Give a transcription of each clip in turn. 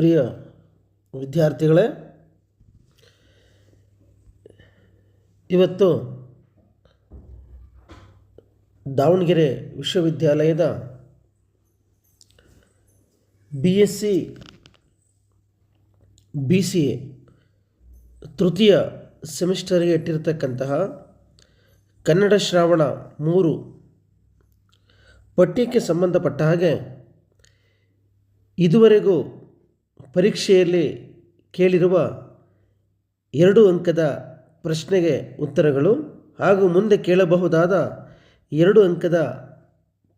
ಪ್ರಿಯ ವಿದ್ಯಾರ್ಥಿಗಳೇ, ಇವತ್ತು ದಾವಣಗೆರೆ ವಿಶ್ವವಿದ್ಯಾಲಯದ B S C B C A. ತೃತೀಯ ಸೆಮಿಸ್ಟರ್ಗೆ ಇಟ್ಟಿರ್ತಕ್ಕಂತಹ ಕನ್ನಡ ಶ್ರಾವಣ ಮೂರು ಪಠ್ಯಕ್ಕೆ ಸಂಬಂಧಪಟ್ಟ ಹಾಗೆ ಇದುವರೆಗೂ ಪರೀಕ್ಷೆಯಲ್ಲಿ ಕೇಳಿರುವ ಎರಡು ಅಂಕದ ಪ್ರಶ್ನೆಗೆ ಉತ್ತರಗಳು ಹಾಗೂ ಮುಂದೆ ಕೇಳಬಹುದಾದ ಎರಡು ಅಂಕದ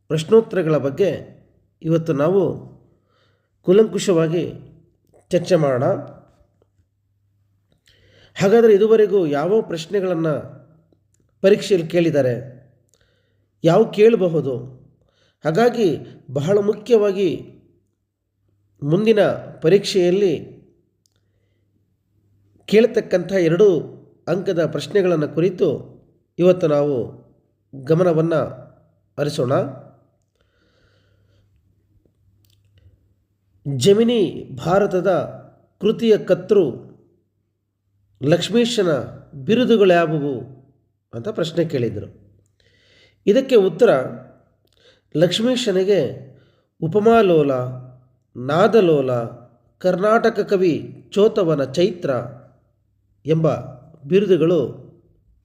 ಪ್ರಶ್ನೋತ್ತರಗಳ ಬಗ್ಗೆ ಇವತ್ತು ನಾವು ಕೂಲಂಕುಷವಾಗಿ ಚರ್ಚೆ ಮಾಡೋಣ. ಹಾಗಾದರೆ ಇದುವರೆಗೂ ಯಾವ ಪ್ರಶ್ನೆಗಳನ್ನು ಪರೀಕ್ಷೆಯಲ್ಲಿ ಕೇಳಿದ್ದಾರೆ ಯಾವ ಕೇಳಬಹುದು? ಹಾಗಾಗಿ ಬಹಳ ಮುಖ್ಯವಾಗಿ ಮುಂದಿನ ಪರೀಕ್ಷೆಯಲ್ಲಿ ಕೇಳತಕ್ಕಂಥ ಎರಡು ಅಂಕದ ಪ್ರಶ್ನೆಗಳನ್ನು ಕುರಿತು ಇವತ್ತು ನಾವು ಗಮನವನ್ನು ಹರಿಸೋಣ. ಜಮಿನಿ ಭಾರತದ ಕೃತಿಯ ಕರ್ತೃ ಲಕ್ಷ್ಮೀಶನ ಬಿರುದುಗಳ್ಯಾವುವು ಅಂತ ಪ್ರಶ್ನೆ ಕೇಳಿದರು. ಇದಕ್ಕೆ ಉತ್ತರ ಲಕ್ಷ್ಮೀಶನಿಗೆ ಉಪಮಾಲೋಲ ನಾದಲೋಲ, ಕರ್ನಾಟಕ ಕವಿ ಚೋತವನ ಚೈತ್ರ ಎಂಬ ಬಿರುದುಗಳು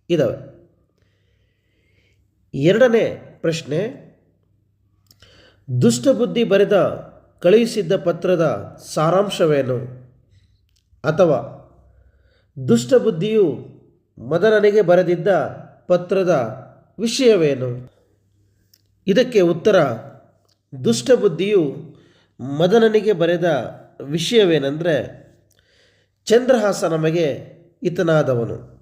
ಇದ್ದಾವೆ ಎರಡನೇ ಪ್ರಶ್ನೆ, ದುಷ್ಟಬುದ್ಧಿ ಬರೆದ ಕಳುಹಿಸಿದ್ದ ಪತ್ರದ ಸಾರಾಂಶವೇನು? ಅಥವಾ, ದುಷ್ಟಬುದ್ಧಿಯು ಮದನನಿಗೆ ಬರೆದಿದ್ದ ಪತ್ರದ ವಿಷಯವೇನು? ಇದಕ್ಕೆ ಉತ್ತರ, ದುಷ್ಟಬುದ್ಧಿಯು ಮದನನಿಗೆ ಬರೆದ ವಿಷಯವೇನೆಂದರೆ, ಚಂದ್ರಹಾಸ ನಮಗೆ ಇತನಾದವನು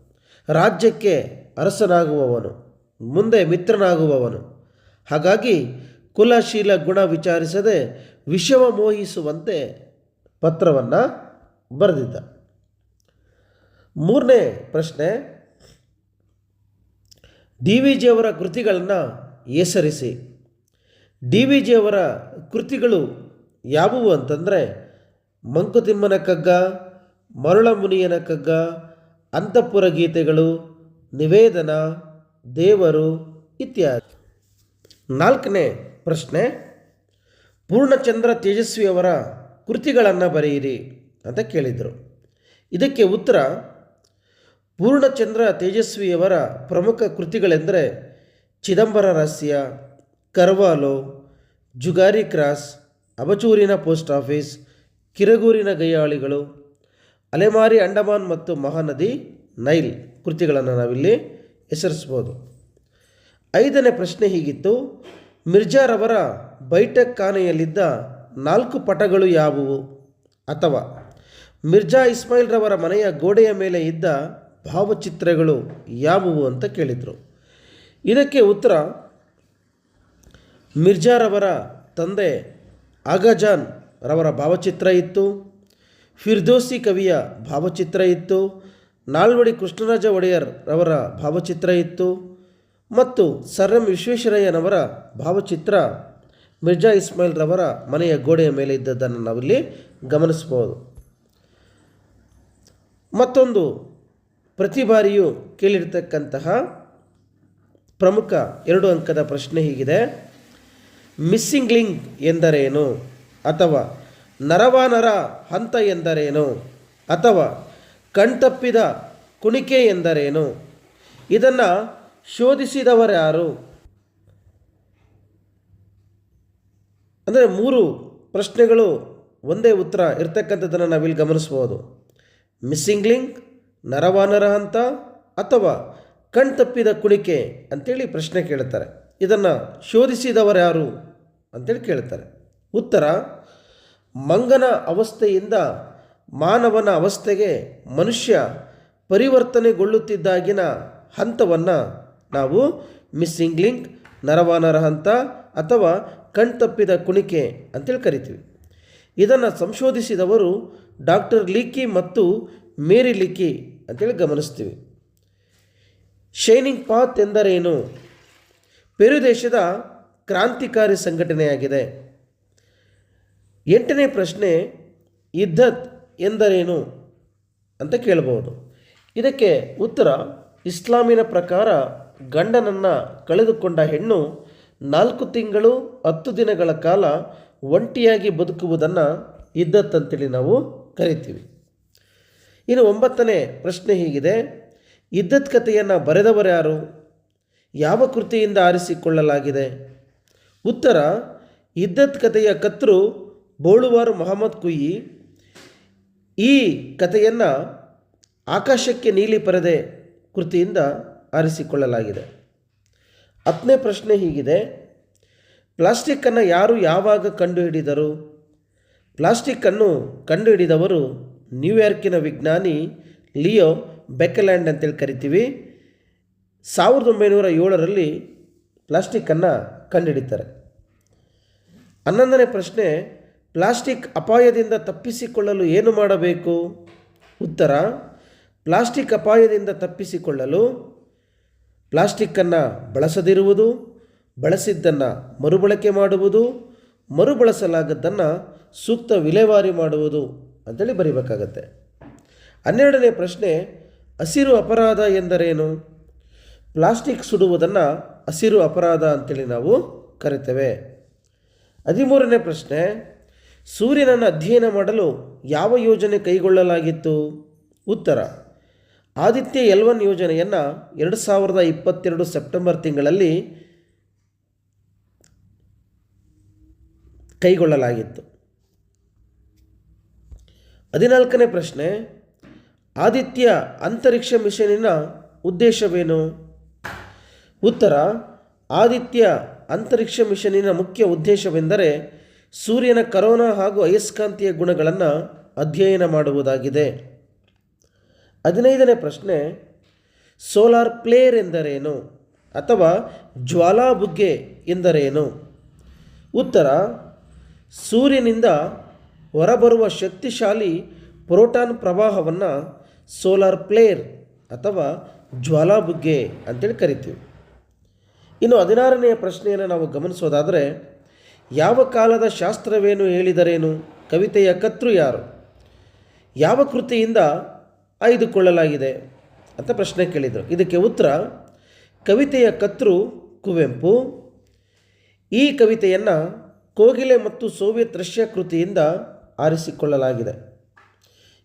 ರಾಜ್ಯಕ್ಕೆ ಅರಸನಾಗುವವನು, ಮುಂದೆ ಮಿತ್ರನಾಗುವವನು. ಹಾಗಾಗಿ ಕುಲಶೀಲ ಗುಣ ವಿಚಾರಿಸದೆ ವಿಷವ ಮೋಹಿಸುವಂತೆ ಪತ್ರವನ್ನು ಬರೆದಿದ್ದ. ಮೂರನೇ ಪ್ರಶ್ನೆ, ಡಿ ವಿ ಜಿಯವರ ಕೃತಿಗಳನ್ನು ಹೆಸರಿಸಿ. ಡಿ ವಿ ಜಿಯವರ ಕೃತಿಗಳು ಯಾವುವು ಅಂತಂದರೆ ಮಂಕುತಿಮ್ಮನ ಕಗ್ಗ ಮರುಳ ಮುನಿಯನ ಕಗ್ಗ, ಅಂತಃಪುರ ಗೀತೆಗಳು, ನಿವೇದನ, ದೇವರು ಇತ್ಯಾದಿ. ನಾಲ್ಕನೇ ಪ್ರಶ್ನೆ, ಪೂರ್ಣಚಂದ್ರ ತೇಜಸ್ವಿಯವರ ಕೃತಿಗಳನ್ನು ಬರೆಯಿರಿ ಅಂತ ಕೇಳಿದರು. ಇದಕ್ಕೆ ಉತ್ತರ, ಪೂರ್ಣಚಂದ್ರ ತೇಜಸ್ವಿಯವರ ಪ್ರಮುಖ ಕೃತಿಗಳೆಂದರೆ ಚಿದಂಬರ ರಹಸ್ಯ, ಕರ್ವಾಲೋ, ಜುಗಾರಿ ಕ್ರಾಸ್ ಅಬಚೂರಿನ ಪೋಸ್ಟ್ ಆಫೀಸ್, ಕಿರಗೂರಿನ ಗಯ್ಯಾಳಿಗಳು ಅಲೆಮಾರಿ ಅಂಡಮಾನ್ ಮತ್ತು ಮಹಾನದಿ, ನೈಲ್ ಕೃತಿಗಳನ್ನು ನಾವಿಲ್ಲಿ ಹೆಸರಿಸ್ಬೋದು. ಐದನೇ ಪ್ರಶ್ನೆ ಹೀಗಿತ್ತು ಮಿರ್ಜಾರವರ ಬೈಟೆಕ್ ಖಾನೆಯಲ್ಲಿದ್ದ ನಾಲ್ಕು ಪಟಗಳು ಯಾವುವು? ಅಥವಾ, ಮಿರ್ಜಾ ಇಸ್ಮಾಯಿಲ್ ರವರ ಮನೆಯ ಗೋಡೆಯ ಮೇಲೆ ಇದ್ದ ಭಾವಚಿತ್ರಗಳು ಯಾವುವು ಅಂತ ಕೇಳಿದರು. ಇದಕ್ಕೆ ಉತ್ತರ ಮಿರ್ಜಾರವರ ತಂದೆ ಆಗಜಾನ್ ರವರ ಭಾವಚಿತ್ರ ಇತ್ತು. ಫಿರ್ದೋಸಿ ಕವಿಯ ಭಾವಚಿತ್ರ ಇತ್ತು. ನಾಲ್ವಡಿ ಕೃಷ್ಣರಾಜ ಒಡೆಯರ್ ರವರ ಭಾವಚಿತ್ರ ಇತ್ತು. ಮತ್ತು ಸರ್ ಎಂ ವಿಶ್ವೇಶ್ವರಯ್ಯನವರ ಭಾವಚಿತ್ರ ಮಿರ್ಜಾ ಇಸ್ಮಾಯಿಲ್ ರವರ ಮನೆಯ ಗೋಡೆಯ ಮೇಲೆ ಇದ್ದದ್ದನ್ನು ನಾವಿಲ್ಲಿ ಗಮನಿಸ್ಬೋದು ಮತ್ತೊಂದು ಪ್ರತಿ ಬಾರಿಯೂ ಕೇಳಿರ್ತಕ್ಕಂತಹ ಪ್ರಮುಖ ಎರಡು ಅಂಕದ ಪ್ರಶ್ನೆ ಹೀಗಿದೆ. ಮಿಸ್ಸಿಂಗ್ ಲಿಂಗ್ ಎಂದರೇನು? ಅಥವಾ ನರವಾನರ ಹಂತ ಎಂದರೇನು? ಅಥವಾ ಕಣ್ತಪ್ಪಿದ ಕುಣಿಕೆ ಎಂದರೇನು? ಇದನ್ನು ಶೋಧಿಸಿದವರ್ಯಾರು ಅಂದರೆ ಮೂರು ಪ್ರಶ್ನೆಗಳು ಒಂದೇ ಉತ್ತರ ಇರ್ತಕ್ಕಂಥದ್ದನ್ನು ನಾವಿಲ್ಲಿ ಗಮನಿಸ್ಬೋದು. ಮಿಸ್ಸಿಂಗ್ ಲಿಂಕ್ ನರವಾನರ ಹಂತ ಅಥವಾ ಕಣ್ತಪ್ಪಿದ ಕುಣಿಕೆ ಅಂತೇಳಿ ಪ್ರಶ್ನೆ ಕೇಳ್ತಾರೆ. ಇದನ್ನು ಶೋಧಿಸಿದವರು ಯಾರು? ಅಂತೇಳಿ ಕೇಳ್ತಾರೆ. ಉತ್ತರ, ಮಂಗನ ಅವಸ್ಥೆಯಿಂದ ಮಾನವನ ಅವಸ್ಥೆಗೆ ಮನುಷ್ಯ ಪರಿವರ್ತನೆಗೊಳ್ಳುತ್ತಿದ್ದಾಗಿನ ಹಂತವನ್ನು ನಾವು ಮಿಸ್ಸಿಂಗ್ ಲಿಂಕ್, ನರವಾನರ ಹಂತ ಅಥವಾ ಕಣ್ತಪ್ಪಿದ ಕುಣಿಕೆ ಅಂತೇಳಿ ಕರಿತೀವಿ. ಇದನ್ನು ಸಂಶೋಧಿಸಿದವರು ಡಾಕ್ಟರ್ ಲಿಕ್ಕಿ ಮತ್ತು ಮೇರಿ ಲಿಕ್ಕಿ ಅಂತೇಳಿ ಗಮನಿಸ್ತೀವಿ. ಶೈನಿಂಗ್ ಪಾತ್ ಎಂದರೇನು? ಪೆರು ದೇಶದ ಕ್ರಾಂತಿಕಾರಿ ಸಂಘಟನೆಯಾಗಿದೆ. ಎಂಟನೇ ಪ್ರಶ್ನೆ ಇದ್ದತ್ ಎಂದರೇನು ಅಂತ ಕೇಳಬಹುದು. ಇದಕ್ಕೆ ಉತ್ತರ, ಇಸ್ಲಾಮಿನ ಪ್ರಕಾರ ಗಂಡನನ್ನು ಕಳೆದುಕೊಂಡ ಹೆಣ್ಣು ನಾಲ್ಕು ತಿಂಗಳು ಹತ್ತು ದಿನಗಳ ಕಾಲ ಒಂಟಿಯಾಗಿ ಬದುಕುವುದನ್ನು ಇದ್ದತ್ ಅಂತೇಳಿ ನಾವು ಕರಿತೀವಿ. ಇನ್ನು ಒಂಬತ್ತನೇ ಪ್ರಶ್ನೆ ಹೀಗಿದೆ ಇದ್ದತ್ ಕಥೆಯನ್ನು ಬರೆದವರು ಯಾರು? ಯಾವ ಕೃತಿಯಿಂದ ಆರಿಸಿಕೊಳ್ಳಲಾಗಿದೆ? ಉತ್ತರ, ಇದ್ದತ್ ಕಥೆಯ ಕರ್ತೃ ಬೋಳುವಾರು ಮೊಹಮ್ಮದ್ ಕುಯಿ ಈ ಕಥೆಯನ್ನು ಆಕಾಶಕ್ಕೆ ನೀಲಿ ಪರದೆ ಕೃತಿಯಿಂದ ಆರಿಸಿಕೊಳ್ಳಲಾಗಿದೆ. ಹತ್ತನೇ ಪ್ರಶ್ನೆ ಹೀಗಿದೆ. ಪ್ಲಾಸ್ಟಿಕ್ಕನ್ನು ಯಾರು ಯಾವಾಗ ಕಂಡುಹಿಡಿದರು? ಪ್ಲಾಸ್ಟಿಕ್ಕನ್ನು ಕಂಡುಹಿಡಿದವರು ನ್ಯೂಯಾರ್ಕಿನ ವಿಜ್ಞಾನಿ ಲಿಯೋ ಬೆಕಲ್ಯಾಂಡ್ ಅಂತೇಳಿ ಕರಿತೀವಿ. ಸಾವಿರದ ಒಂಬೈನೂರ ಏಳರಲ್ಲಿ ಪ್ಲಾಸ್ಟಿಕ್ಕನ್ನು ಕಂಡುಹಿಡಿತಾರೆ. ಹನ್ನೊಂದನೇ ಪ್ರಶ್ನೆ, ಪ್ಲಾಸ್ಟಿಕ್ ಅಪಾಯದಿಂದ ತಪ್ಪಿಸಿಕೊಳ್ಳಲು ಏನು ಮಾಡಬೇಕು? ಉತ್ತರ, ಪ್ಲಾಸ್ಟಿಕ್ ಅಪಾಯದಿಂದ ತಪ್ಪಿಸಿಕೊಳ್ಳಲು ಪ್ಲಾಸ್ಟಿಕ್ಕನ್ನು ಬಳಸದಿರುವುದು, ಬಳಸಿದ್ದನ್ನು ಮರುಬಳಕೆ ಮಾಡುವುದು, ಮರುಬಳಸಲಾಗದ್ದನ್ನು ಸೂಕ್ತ ವಿಲೇವಾರಿ ಮಾಡುವುದು ಅಂತೇಳಿ ಬರೀಬೇಕಾಗತ್ತೆ. ಹನ್ನೆರಡನೇ ಪ್ರಶ್ನೆ, ಹಸಿರು ಅಪರಾಧ ಎಂದರೇನು? ಪ್ಲಾಸ್ಟಿಕ್ ಸುಡುವುದನ್ನು ಹಸಿರು ಅಪರಾಧ ಅಂತೇಳಿ ನಾವು ಕರಿತೇವೆ. ಹದಿಮೂರನೇ ಪ್ರಶ್ನೆ, ಸೂರ್ಯನನ್ನು ಅಧ್ಯಯನ ಮಾಡಲು ಯಾವ ಯೋಜನೆ ಕೈಗೊಳ್ಳಲಾಗಿತ್ತು? ಉತ್ತರ, ಆದಿತ್ಯ ಎಲ್ ಒನ್ ಯೋಜನೆಯನ್ನು ಎರಡು ಸಾವಿರದ ಇಪ್ಪತ್ತೆರಡು ಸೆಪ್ಟೆಂಬರ್ ತಿಂಗಳಲ್ಲಿ ಕೈಗೊಳ್ಳಲಾಗಿತ್ತು. ಹದಿನಾಲ್ಕನೇ ಪ್ರಶ್ನೆ, ಆದಿತ್ಯ ಅಂತರಿಕ್ಷ ಮಿಷನಿನ ಉದ್ದೇಶವೇನು? ಉತ್ತರ, ಆದಿತ್ಯ ಅಂತರಿಕ್ಷ ಮಿಷನಿನ ಮುಖ್ಯ ಉದ್ದೇಶವೆಂದರೆ ಸೂರ್ಯನ ಕರೋನಾ ಹಾಗೂ ಅಯಸ್ಕಾಂತೀಯ ಗುಣಗಳನ್ನು ಅಧ್ಯಯನ ಮಾಡುವುದಾಗಿದೆ. ಹದಿನೈದನೇ ಪ್ರಶ್ನೆ, ಸೋಲಾರ್ ಪ್ಲೇರ್ ಎಂದರೇನು ಅಥವಾ ಜ್ವಾಲಾಬುಗ್ಗೆ ಎಂದರೇನು? ಉತ್ತರ, ಸೂರ್ಯನಿಂದ ಹೊರಬರುವ ಶಕ್ತಿಶಾಲಿ ಪ್ರೋಟಾನ್ ಪ್ರವಾಹವನ್ನು ಸೋಲಾರ್ ಪ್ಲೇರ್ ಅಥವಾ ಜ್ವಾಲಾಬುಗ್ಗೆ ಅಂತೇಳಿ ಕರಿತೀವಿ. ಇನ್ನು ಹದಿನಾರನೆಯ ಪ್ರಶ್ನೆಯನ್ನು ನಾವು ಗಮನಿಸೋದಾದರೆ, ಯಾವ ಕಾಲದ ಶಾಸ್ತ್ರವೇನು ಹೇಳಿದರೇನು? ಕವಿತೆಯ ಕರ್ತೃ ಯಾರು? ಯಾವ ಕೃತಿಯಿಂದ ಆಯ್ದುಕೊಳ್ಳಲಾಗಿದೆ ಅಂತ ಪ್ರಶ್ನೆ ಕೇಳಿದರು. ಇದಕ್ಕೆ ಉತ್ತರ, ಕವಿತೆಯ ಕರ್ತೃ ಕುವೆಂಪು. ಈ ಕವಿತೆಯನ್ನು ಕೋಗಿಲೆ ಮತ್ತು ಸೋವಿಯತ್ ರಷ್ಯಾ ಕೃತಿಯಿಂದ ಆರಿಸಿಕೊಳ್ಳಲಾಗಿದೆ.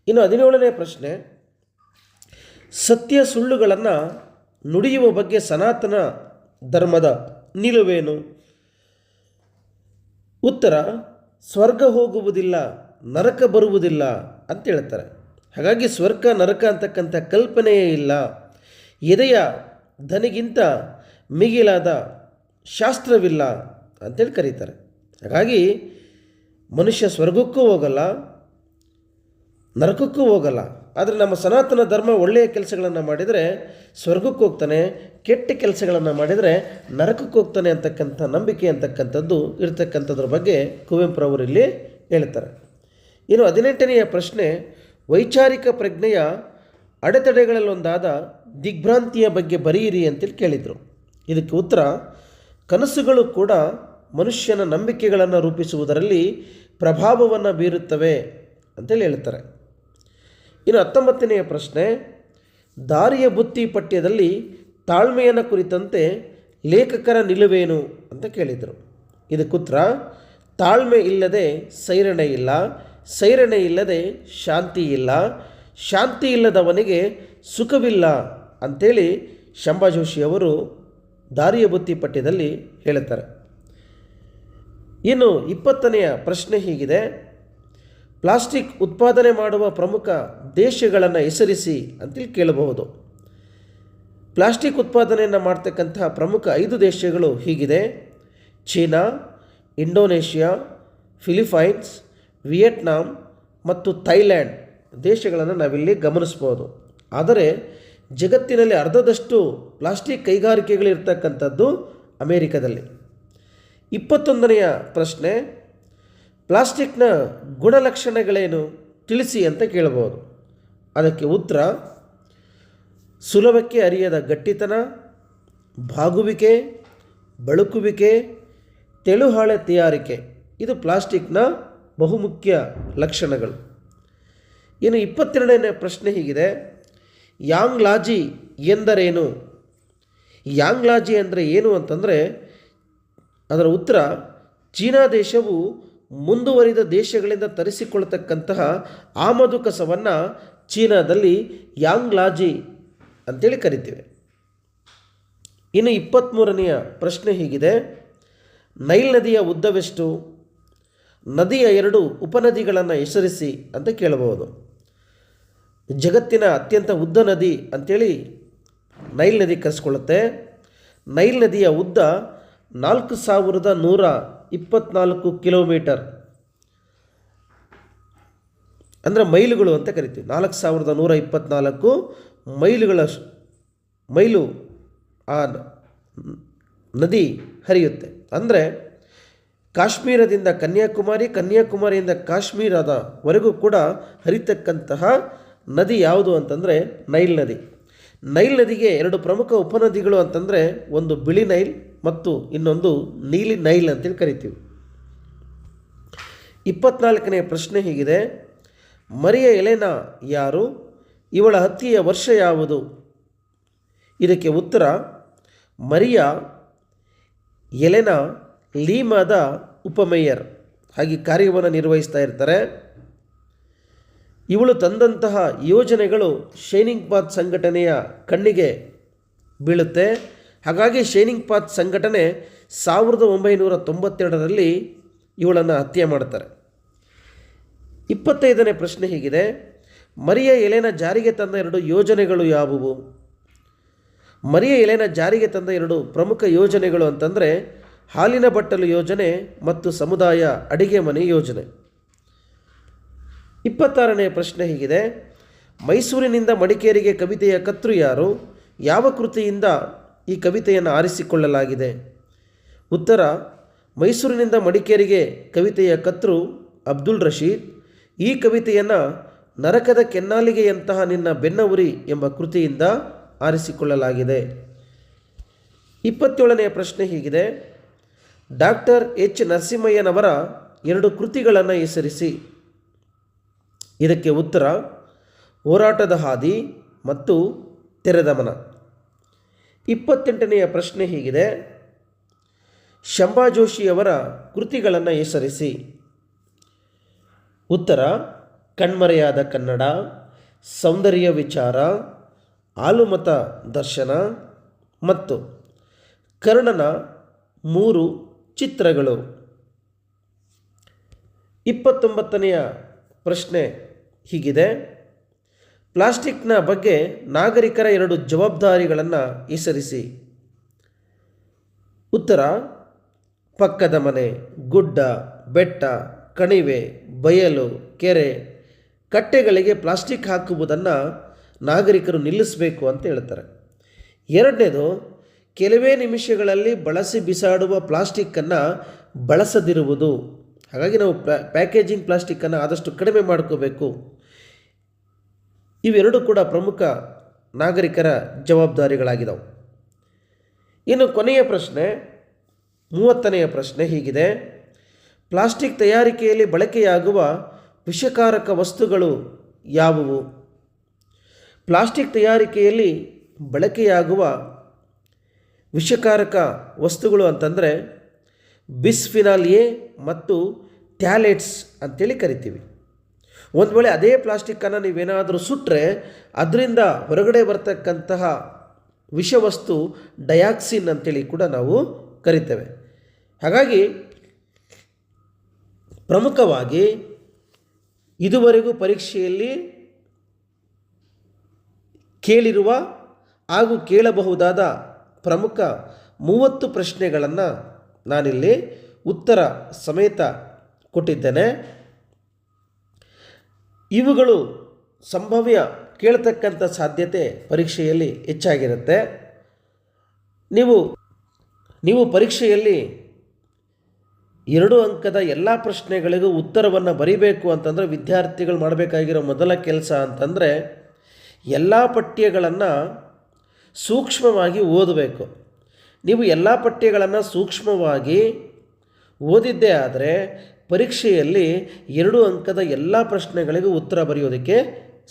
ಇನ್ನು ಹದಿನೇಳನೇ ಪ್ರಶ್ನೆ, ಸತ್ಯ ಸುಳ್ಳುಗಳನ್ನು ನುಡಿಯುವ ಬಗ್ಗೆ ಸನಾತನ ಧರ್ಮದ ನಿಲುವೇನು? ಉತ್ತರ, ಸ್ವರ್ಗ ಹೋಗುವುದಿಲ್ಲ, ನರಕ ಬರುವುದಿಲ್ಲ ಅಂತ ಹೇಳ್ತಾರೆ. ಹಾಗಾಗಿ ಸ್ವರ್ಗ, ನರಕ ಅಂತಕ್ಕಂಥ ಕಲ್ಪನೆಯೇ ಇಲ್ಲ. ಎದೆಯ ಧನಿಗಿಂತ ಮಿಗಿಲಾದ ಶಾಸ್ತ್ರವಿಲ್ಲ ಅಂತೇಳಿ ಕರೀತಾರೆ. ಹಾಗಾಗಿ ಮನುಷ್ಯ ಸ್ವರ್ಗಕ್ಕೂ ಹೋಗಲ್ಲ, ನರಕಕ್ಕೂ ಹೋಗಲ್ಲ. ಆದರೆ ನಮ್ಮ ಸನಾತನ ಧರ್ಮ ಒಳ್ಳೆಯ ಕೆಲಸಗಳನ್ನು ಮಾಡಿದರೆ ಸ್ವರ್ಗಕ್ಕೆ ಹೋಗ್ತಾನೆ, ಕೆಟ್ಟ ಕೆಲಸಗಳನ್ನು ಮಾಡಿದರೆ ನರಕಕ್ಕೆ ಹೋಗ್ತಾನೆ ಅಂತಕ್ಕಂಥ ನಂಬಿಕೆ ಅಂತಕ್ಕಂಥದ್ದು ಇರತಕ್ಕಂಥದ್ರ ಬಗ್ಗೆ ಕುವೆಂಪುರವರು ಇಲ್ಲಿ ಹೇಳ್ತಾರೆ. ಇನ್ನು ಹದಿನೆಂಟನೆಯ ಪ್ರಶ್ನೆ, ವೈಚಾರಿಕ ಪ್ರಜ್ಞೆಯ ಅಡೆತಡೆಗಳಲ್ಲೊಂದಾದ ದಿಗ್ಭ್ರಾಂತಿಯ ಬಗ್ಗೆ ಬರೆಯಿರಿ ಅಂತೇಳಿ ಕೇಳಿದರು. ಇದಕ್ಕೆ ಉತ್ತರ, ಕನಸುಗಳು ಕೂಡ ಮನುಷ್ಯನ ನಂಬಿಕೆಗಳನ್ನು ರೂಪಿಸುವುದರಲ್ಲಿ ಪ್ರಭಾವವನ್ನು ಬೀರುತ್ತವೆ ಅಂತೇಳಿ ಹೇಳ್ತಾರೆ. ಇನ್ನು ಹತ್ತೊಂಬತ್ತನೆಯ ಪ್ರಶ್ನೆ, ದಾರಿಯ ಬುತ್ತಿ ಪಠ್ಯದಲ್ಲಿ ತಾಳ್ಮೆಯನ್ನು ಕುರಿತಂತೆ ಲೇಖಕರ ನಿಲುವೇನು ಅಂತ ಕೇಳಿದರು. ಇದಕ್ಕುತ್ತರ ತಾಳ್ಮೆ ಇಲ್ಲದೆ ಸೈರಣೆ ಇಲ್ಲ, ಸೈರಣೆ ಇಲ್ಲದೆ ಶಾಂತಿ ಇಲ್ಲ, ಶಾಂತಿ ಇಲ್ಲದವನಿಗೆ ಸುಖವಿಲ್ಲ ಅಂಥೇಳಿ ಶಂಭಾ ಜೋಶಿಯವರು ದಾರಿಯ ಬುತ್ತಿ ಪಠ್ಯದಲ್ಲಿ ಹೇಳುತ್ತಾರೆ ಇನ್ನು ಇಪ್ಪತ್ತನೆಯ ಪ್ರಶ್ನೆ ಹೀಗಿದೆ ಪ್ಲಾಸ್ಟಿಕ್ ಉತ್ಪಾದನೆ ಮಾಡುವ ಪ್ರಮುಖ ದೇಶಗಳನ್ನು ಹೆಸರಿಸಿ ಅಂತೇಳಿ ಕೇಳಬಹುದು. ಪ್ಲಾಸ್ಟಿಕ್ ಉತ್ಪಾದನೆಯನ್ನು ಮಾಡ್ತಕ್ಕಂತಹ ಪ್ರಮುಖ ಐದು ದೇಶಗಳು ಹೀಗಿದೆ. ಚೀನಾ, ಇಂಡೋನೇಷ್ಯಾ ಫಿಲಿಪೈನ್ಸ್ ವಿಯೆಟ್ನಾಂ ಮತ್ತು ಥೈಲ್ಯಾಂಡ್ ದೇಶಗಳನ್ನು ನಾವಿಲ್ಲಿ ಗಮನಿಸ್ಬೋದು. ಆದರೆ ಜಗತ್ತಿನಲ್ಲಿ ಅರ್ಧದಷ್ಟು ಪ್ಲಾಸ್ಟಿಕ್ ಕೈಗಾರಿಕೆಗಳಿರ್ತಕ್ಕಂಥದ್ದು ಅಮೇರಿಕದಲ್ಲಿ. ಇಪ್ಪತ್ತೊಂದನೆಯ ಪ್ರಶ್ನೆ ಪ್ಲಾಸ್ಟಿಕ್ನ ಗುಣಲಕ್ಷಣಗಳೇನು ತಿಳಿಸಿ ಅಂತ ಕೇಳಬಹುದು ಅದಕ್ಕೆ ಉತ್ತರ, ಸುಲಭಕ್ಕೆ ಅರಿಯದ ಗಟ್ಟಿತನ, ಬಾಗುವಿಕೆ, ಬಳುಕುವಿಕೆ, ತೆಳುಹಾಳೆ ತಯಾರಿಕೆ. ಇದು ಪ್ಲಾಸ್ಟಿಕ್ನ ಬಹುಮುಖ್ಯ ಲಕ್ಷಣಗಳು. ಇನ್ನು ಇಪ್ಪತ್ತೆರಡನೇ ಪ್ರಶ್ನೆ ಹೀಗಿದೆ. ಯಾಂಗ್ಲಾಜಿ ಎಂದರೇನು? ಯಾಂಗ್ಲಾಜಿ ಅಂದರೆ ಏನು ಅಂತಂದರೆ ಅದರ ಉತ್ತರ, ಚೀನಾ ದೇಶವು ಮುಂದುವರಿದ ದೇಶಗಳಿಂದ ತರಿಸಿಕೊಳ್ಳತಕ್ಕಂತಹ ಆಮದು ಕಸವನ್ನು ಚೀನಾದಲ್ಲಿ ಯಾಂಗ್ಲಾಜಿ ಅಂತೇಳಿ ಕರಿತೀವಿ. ಇನ್ನು ಇಪ್ಪತ್ತ್ಮೂರನೆಯ ಪ್ರಶ್ನೆ ಹೀಗಿದೆ. ನೈಲ್ ನದಿಯ ಉದ್ದವೆಷ್ಟು? ನದಿಯ ಎರಡು ಉಪನದಿಗಳನ್ನು ಹೆಸರಿಸಿ ಅಂತ ಕೇಳಬಹುದು. ಜಗತ್ತಿನ ಅತ್ಯಂತ ಉದ್ದ ನದಿ ಅಂಥೇಳಿ ನೈಲ್ ನದಿ ಕರೆಸ್ಕೊಳ್ಳುತ್ತೆ. ನೈಲ್ ನದಿಯ ಉದ್ದ ನಾಲ್ಕು ಸಾವಿರದ ನೂರ ಇಪ್ಪತ್ನಾಲ್ಕು ಕಿಲೋಮೀಟರ್. ಅಂದರೆ ಮೈಲುಗಳು ಅಂತ ಕರಿತೀವಿ. ನಾಲ್ಕು ಸಾವಿರದ ನೂರ ಇಪ್ಪತ್ನಾಲ್ಕು ಮೈಲುಗಳ ಮೈಲು ಆ ನದಿ ಹರಿಯುತ್ತೆ. ಅಂದರೆ ಕಾಶ್ಮೀರದಿಂದ ಕನ್ಯಾಕುಮಾರಿ, ಕನ್ಯಾಕುಮಾರಿಯಿಂದ ಕಾಶ್ಮೀರದವರೆಗೂ ಕೂಡ ಹರಿತಕ್ಕಂತಹ ನದಿ ಯಾವುದು ಅಂತಂದರೆ ನೈಲ್ ನದಿ. ನೈಲ್ ನದಿಗೆ ಎರಡು ಪ್ರಮುಖ ಉಪನದಿಗಳು ಅಂತಂದರೆ ಒಂದು ಬಿಳಿ ನೈಲ್ ಮತ್ತು ಇನ್ನೊಂದು ನೀಲಿ ನೈಲ್ ಅಂತೇಳಿ ಕರಿತೀವಿ. ಇಪ್ಪತ್ನಾಲ್ಕನೇ ಪ್ರಶ್ನೆ ಹೀಗಿದೆ. ಮರಿಯ ಎಲೆನ ಯಾರು? ಇವಳ ಹತ್ತಿಯ ವರ್ಷ ಯಾವುದು? ಇದಕ್ಕೆ ಉತ್ತರ, ಮರಿಯ ಎಲೆನ ಲೀಮಾದ ಉಪಮೇಯರ್ ಹಾಗೆ ಕಾರ್ಯವನ್ನು ನಿರ್ವಹಿಸ್ತಾ ಇರ್ತಾರೆ. ಇವಳು ತಂದಂತಹ ಯೋಜನೆಗಳು ಶೈನಿಂಗ್ ಪಾತ್ ಸಂಘಟನೆಯ ಕಣ್ಣಿಗೆ ಬೀಳುತ್ತೆ. ಹಾಗಾಗಿ ಶೈನಿಂಗ್ ಪಾತ್ ಸಂಘಟನೆ ಸಾವಿರದ ಒಂಬೈನೂರ ತೊಂಬತ್ತೆರಡರಲ್ಲಿ ಇವಳನ್ನು ಹತ್ಯೆ ಮಾಡ್ತಾರೆ. ಇಪ್ಪತ್ತೈದನೇ ಪ್ರಶ್ನೆ ಹೀಗಿದೆ. ಮರಿಯ ಎಲೆನ ಜಾರಿಗೆ ತಂದ ಎರಡು ಯೋಜನೆಗಳು ಯಾವುವು? ಮರಿಯ ಎಲೆನ ಜಾರಿಗೆ ತಂದ ಎರಡು ಪ್ರಮುಖ ಯೋಜನೆಗಳು ಅಂತಂದರೆ ಹಾಲಿನ ಬಟ್ಟಲು ಯೋಜನೆ ಮತ್ತು ಸಮುದಾಯ ಅಡಿಗೆ ಮನೆ ಯೋಜನೆ. ಇಪ್ಪತ್ತಾರನೇ ಪ್ರಶ್ನೆ ಹೀಗಿದೆ. ಮೈಸೂರಿನಿಂದ ಮಡಿಕೇರಿಗೆ ಕವಿತೆಯ ಕರ್ತೃ ಯಾರು? ಯಾವ ಕೃತಿಯಿಂದ ಈ ಕವಿತೆಯನ್ನು ಆರಿಸಿಕೊಳ್ಳಲಾಗಿದೆ. ಉತ್ತರ, ಮೈಸೂರಿನಿಂದ ಮಡಿಕೇರಿಗೆ ಕವಿತೆಯ ಕರ್ತೃ ಅಬ್ದುಲ್ ರಶೀದ್. ಈ ಕವಿತೆಯನ್ನು ನರಕದ ಕೆನ್ನಾಲಿಗೆಯಂತಹ ನಿನ್ನ ಬೆನ್ನವುರಿ ಎಂಬ ಕೃತಿಯಿಂದ ಆರಿಸಿಕೊಳ್ಳಲಾಗಿದೆ. ಇಪ್ಪತ್ತೇಳನೆಯ ಪ್ರಶ್ನೆ ಹೀಗಿದೆ. Doctor H. ನರಸಿಂಹಯ್ಯನವರ ಎರಡು ಕೃತಿಗಳನ್ನು ಹೆಸರಿಸಿ. ಇದಕ್ಕೆ ಉತ್ತರ, ಹೋರಾಟದ ಹಾದಿ ಮತ್ತು ತೆರೆದ ಮನ. ಇಪ್ಪತ್ತೆಂಟನೆಯ ಪ್ರಶ್ನೆ ಹೀಗಿದೆ. ಶಂಭಾ ಜೋಶಿಯವರ ಕೃತಿಗಳನ್ನು ಹೆಸರಿಸಿ. ಉತ್ತರ, ಕಣ್ಮರೆಯಾದ ಕನ್ನಡ, ಸೌಂದರ್ಯ ವಿಚಾರ, ಆಲುಮತ ದರ್ಶನ ಮತ್ತು ಕರ್ಣನ ಮೂರು ಚಿತ್ರಗಳು. ಇಪ್ಪತ್ತೊಂಬತ್ತನೆಯ ಪ್ರಶ್ನೆ ಹೀಗಿದೆ. ಪ್ಲಾಸ್ಟಿಕ್ನ ಬಗ್ಗೆ ನಾಗರಿಕರ ಎರಡು ಜವಾಬ್ದಾರಿಗಳನ್ನು ಹೆಸರಿಸಿ ಉತ್ತರ, ಪಕ್ಕದ ಮನೆ, ಗುಡ್ಡ, ಬೆಟ್ಟ, ಕಣಿವೆ, ಬಯಲು, ಕೆರೆ, ಕಟ್ಟೆಗಳಿಗೆ ಪ್ಲಾಸ್ಟಿಕ್ ಹಾಕುವುದನ್ನು ನಾಗರಿಕರು ನಿಲ್ಲಿಸಬೇಕು ಅಂತ ಹೇಳ್ತಾರೆ. ಎರಡನೇದು, ಕೆಲವೇ ನಿಮಿಷಗಳಲ್ಲಿ ಬಳಸಿ ಬಿಸಾಡುವ ಪ್ಲಾಸ್ಟಿಕ್ಕನ್ನು ಬಳಸದಿರುವುದು. ಹಾಗಾಗಿ ನಾವು ಪ್ಯಾ, ಪ್ಯಾಕೇಜಿಂಗ್ ಪ್ಲಾಸ್ಟಿಕ್ಕನ್ನು ಆದಷ್ಟು ಕಡಿಮೆ ಮಾಡ್ಕೋಬೇಕು. ಇವೆರಡು ಕೂಡ ಪ್ರಮುಖ ನಾಗರಿಕರ ಜವಾಬ್ದಾರಿಗಳಾಗಿದ್ದವು ಇನ್ನು ಕೊನೆಯ ಪ್ರಶ್ನೆ, ಮೂವತ್ತನೆಯ ಪ್ರಶ್ನೆ ಹೀಗಿದೆ. ಪ್ಲಾಸ್ಟಿಕ್ ತಯಾರಿಕೆಯಲ್ಲಿ ಬಳಕೆಯಾಗುವ ವಿಷಕಾರಕ ವಸ್ತುಗಳು ಯಾವುವು? ಪ್ಲಾಸ್ಟಿಕ್ ತಯಾರಿಕೆಯಲ್ಲಿ ಬಳಕೆಯಾಗುವ ವಿಷಕಾರಕ ವಸ್ತುಗಳು ಅಂತಂದರೆ ಬಿಸ್ಫಿನಾಲ್ ಎ ಮತ್ತು ಟ್ಯಾಲೆಟ್ಸ್ ಅಂತೇಳಿ ಕರಿತೀವಿ. ಒಂದು ವೇಳೆ ಅದೇ ಪ್ಲಾಸ್ಟಿಕ್ಕನ್ನು ನೀವೇನಾದರೂ ಸುಟ್ಟರೆ ಅದರಿಂದ ಹೊರಗಡೆ ಬರ್ತಕ್ಕಂತಹ ವಿಷವಸ್ತು ಡಯಾಕ್ಸಿನ್ ಅಂತೇಳಿ ಕೂಡ ನಾವು ಕರಿತೇವೆ. ಹಾಗಾಗಿ ಪ್ರಮುಖವಾಗಿ ಇದುವರೆಗೂ ಪರೀಕ್ಷೆಯಲ್ಲಿ ಕೇಳಿರುವ ಹಾಗೂ ಕೇಳಬಹುದಾದ ಪ್ರಮುಖ ಮೂವತ್ತು ಪ್ರಶ್ನೆಗಳನ್ನು ನಾನಿಲ್ಲಿ ಉತ್ತರ ಸಮೇತ ಕೊಟ್ಟಿದ್ದೇನೆ. ಇವುಗಳು ಸಂಭವ್ಯ ಕೇಳ್ತಕ್ಕಂಥ ಸಾಧ್ಯತೆ ಪರೀಕ್ಷೆಯಲ್ಲಿ ಹೆಚ್ಚಾಗಿರುತ್ತೆ. ನೀವು ನೀವು ಪರೀಕ್ಷೆಯಲ್ಲಿ ಎರಡು ಅಂಕದ ಎಲ್ಲ ಪ್ರಶ್ನೆಗಳಿಗೂ ಉತ್ತರವನ್ನು ಬರೀಬೇಕು ಅಂತಂದರೆ ವಿದ್ಯಾರ್ಥಿಗಳು ಮಾಡಬೇಕಾಗಿರೋ ಮೊದಲ ಕೆಲಸ ಅಂತಂದರೆ ಎಲ್ಲ ಪಠ್ಯಗಳನ್ನು ಸೂಕ್ಷ್ಮವಾಗಿ ಓದಬೇಕು. ನೀವು ಎಲ್ಲ ಪಠ್ಯಗಳನ್ನು ಸೂಕ್ಷ್ಮವಾಗಿ ಓದಿದ್ದೇ ಆದರೆ ಪರೀಕ್ಷೆಯಲ್ಲಿ ಎರಡು ಅಂಕದ ಎಲ್ಲ ಪ್ರಶ್ನೆಗಳಿಗೂ ಉತ್ತರ ಬರೆಯೋದಕ್ಕೆ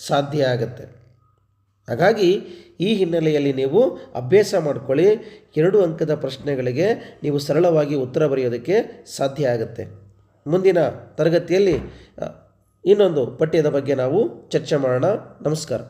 ಸಾಧ್ಯ ಆಗುತ್ತೆ. ಹಾಗಾಗಿ ಈ ಹಿನ್ನೆಲೆಯಲ್ಲಿ ನೀವು ಅಭ್ಯಾಸ ಮಾಡಿಕೊಳ್ಳಿ. ಎರಡು ಅಂಕದ ಪ್ರಶ್ನೆಗಳಿಗೆ ನೀವು ಸರಳವಾಗಿ ಉತ್ತರ ಬರೆಯೋದಕ್ಕೆ ಸಾಧ್ಯ ಆಗುತ್ತೆ. ಮುಂದಿನ ತರಗತಿಯಲ್ಲಿ ಇನ್ನೊಂದು ಪಠ್ಯದ ಬಗ್ಗೆ ನಾವು ಚರ್ಚೆ ಮಾಡೋಣ. ನಮಸ್ಕಾರ.